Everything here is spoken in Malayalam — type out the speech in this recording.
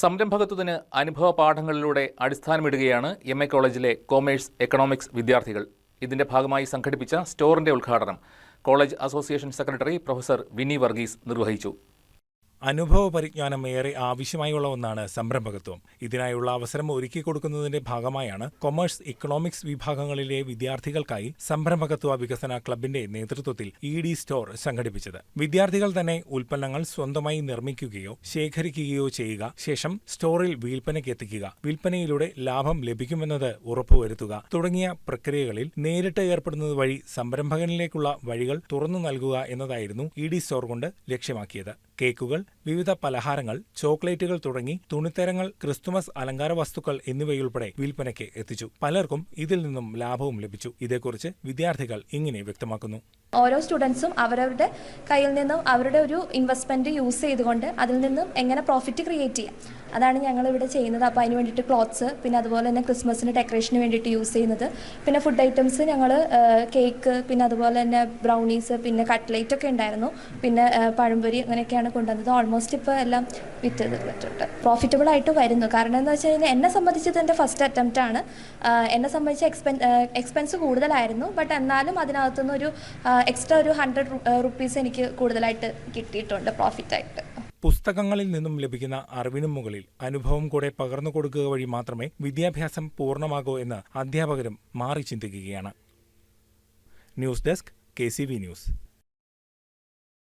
സംരംഭകത്വത്തിന് അനുഭവ പാഠങ്ങളിലൂടെ അടിസ്ഥാനമിടുകയാണ് എം എ കോളേജിലെ കോമേഴ്സ് എക്കണോമിക്സ് വിദ്യാർത്ഥികൾ. ഇതിന്റെ ഭാഗമായി സംഘടിപ്പിച്ച സ്റ്റോറിന്റെ ഉദ്ഘാടനം college association secretary professor Vini Varghese നിർവഹിച്ചു. അനുഭവ പരിജ്ഞാനം ഏറെ ആവശ്യമായുള്ള ഒന്നാണ് സംരംഭകത്വം. ഇതിനായുള്ള അവസരം ഒരുക്കി കൊടുക്കുന്നതിന്റെ ഭാഗമായാണ് കൊമേഴ്സ് ഇക്കണോമിക്സ് വിഭാഗങ്ങളിലെ വിദ്യാർത്ഥികൾക്കായി സംരംഭകത്വ വികസന ക്ലബിന്റെ നേതൃത്വത്തിൽ ഇ ഡി സ്റ്റോർ സംഘടിപ്പിച്ചത്. വിദ്യാർത്ഥികൾ തന്നെ ഉൽപ്പന്നങ്ങൾ സ്വന്തമായി നിർമ്മിക്കുകയോ ശേഖരിക്കുകയോ ചെയ്യുക ശേഷം സ്റ്റോറിൽ വിൽപ്പനയ്ക്ക് എത്തിക്കുക വിൽപ്പനയിലൂടെ ലാഭം ലഭിക്കുമെന്നത് ഉറപ്പുവരുത്തുക തുടങ്ങിയ പ്രക്രിയകളിൽ നേരിട്ട് ഏർപ്പെടുന്നത് വഴി സംരംഭകനിലേക്കുള്ള വഴികൾ തുറന്നു നൽകുക എന്നതായിരുന്നു ഇ ഡി സ്റ്റോർ കൊണ്ട് ലക്ഷ്യമാക്കിയത്. കേക്കുകൾ വിവിധ പലഹാരങ്ങൾ ചോക്ലേറ്റുകൾ തുടങ്ങി തുണിത്തരങ്ങൾ ക്രിസ്തുമസ് അലങ്കാര വസ്തുക്കൾ എന്നിവയുൾപ്പെടെ വിൽപ്പനയ്ക്ക് എത്തിച്ചു. പലർക്കും ഇതിൽ നിന്നും ലാഭവും ലഭിച്ചു. ഇതേക്കുറിച്ച് വിദ്യാർത്ഥികൾ ഇങ്ങനെ വ്യക്തമാക്കുന്നു. ഓരോ സ്റ്റുഡൻസും അവരവരുടെ കയ്യിൽ നിന്നും അവരുടെ ഒരു ഇൻവെസ്റ്റ്മെന്റ് യൂസ് ചെയ്തുകൊണ്ട് അതിൽ നിന്നും എങ്ങനെ പ്രോഫിറ്റ് ക്രിയേറ്റ് ചെയ്യാം. അതാണ് ഞങ്ങൾ ഇവിടെ ചെയ്യുന്നത്. അപ്പോൾ അതിന് വേണ്ടിയിട്ട് ക്ലോത്ത്സ് പിന്നെ അതുപോലെ തന്നെ ക്രിസ്മസിന് ഡെക്കറേഷന് വേണ്ടിയിട്ട് യൂസ് ചെയ്യുന്നത്. പിന്നെ ഫുഡ് ഐറ്റംസ് ഞങ്ങൾ കേക്ക് പിന്നെ അതുപോലെ തന്നെ ബ്രൗണീസ് പിന്നെ കട്ട്ലേറ്റ് ഒക്കെ ഉണ്ടായിരുന്നു. പിന്നെ പഴംപൊരി അങ്ങനെയൊക്കെയാണ് കൊണ്ടുവന്നത്. ഓൾമോസ്റ്റ് ഇപ്പോൾ എല്ലാം വിറ്റ് തീർന്നിട്ടുണ്ട് പ്രോഫിറ്റബിൾ ആയിട്ട് വരുന്നു. കാരണം എന്താ വെച്ച് കഴിഞ്ഞാൽ എന്നെ സംബന്ധിച്ച് ഇത് എന്റെ ഫസ്റ്റ് അറ്റംപ്റ്റ് ആണ്. എന്നെ സംബന്ധിച്ച് എക്സ്പെൻ എക്സ്പെൻസ് കൂടുതലായിരുന്നു. ബട്ട് എന്നാലും അതിനകത്തുനിന്ന് ഒരു എക്സ്ട്രാ ഒരു ഹൺഡ്രഡ് റുപ്പീസ് എനിക്ക് കൂടുതലായിട്ട് കിട്ടിയിട്ടുണ്ട് പ്രോഫിറ്റായിട്ട് പുസ്തകങ്ങളിൽ നിന്നും ലഭിക്കുന്ന അറിവിനും മുകളിൽ അനുഭവം കൂടെ പകർന്നു കൊടുക്കുക വഴി മാത്രമേ വിദ്യാഭ്യാസം പൂർണമാകൂ എന്ന് അധ്യാപകരും മാറി ചിന്തിക്കുകയാണ്. News desk K news.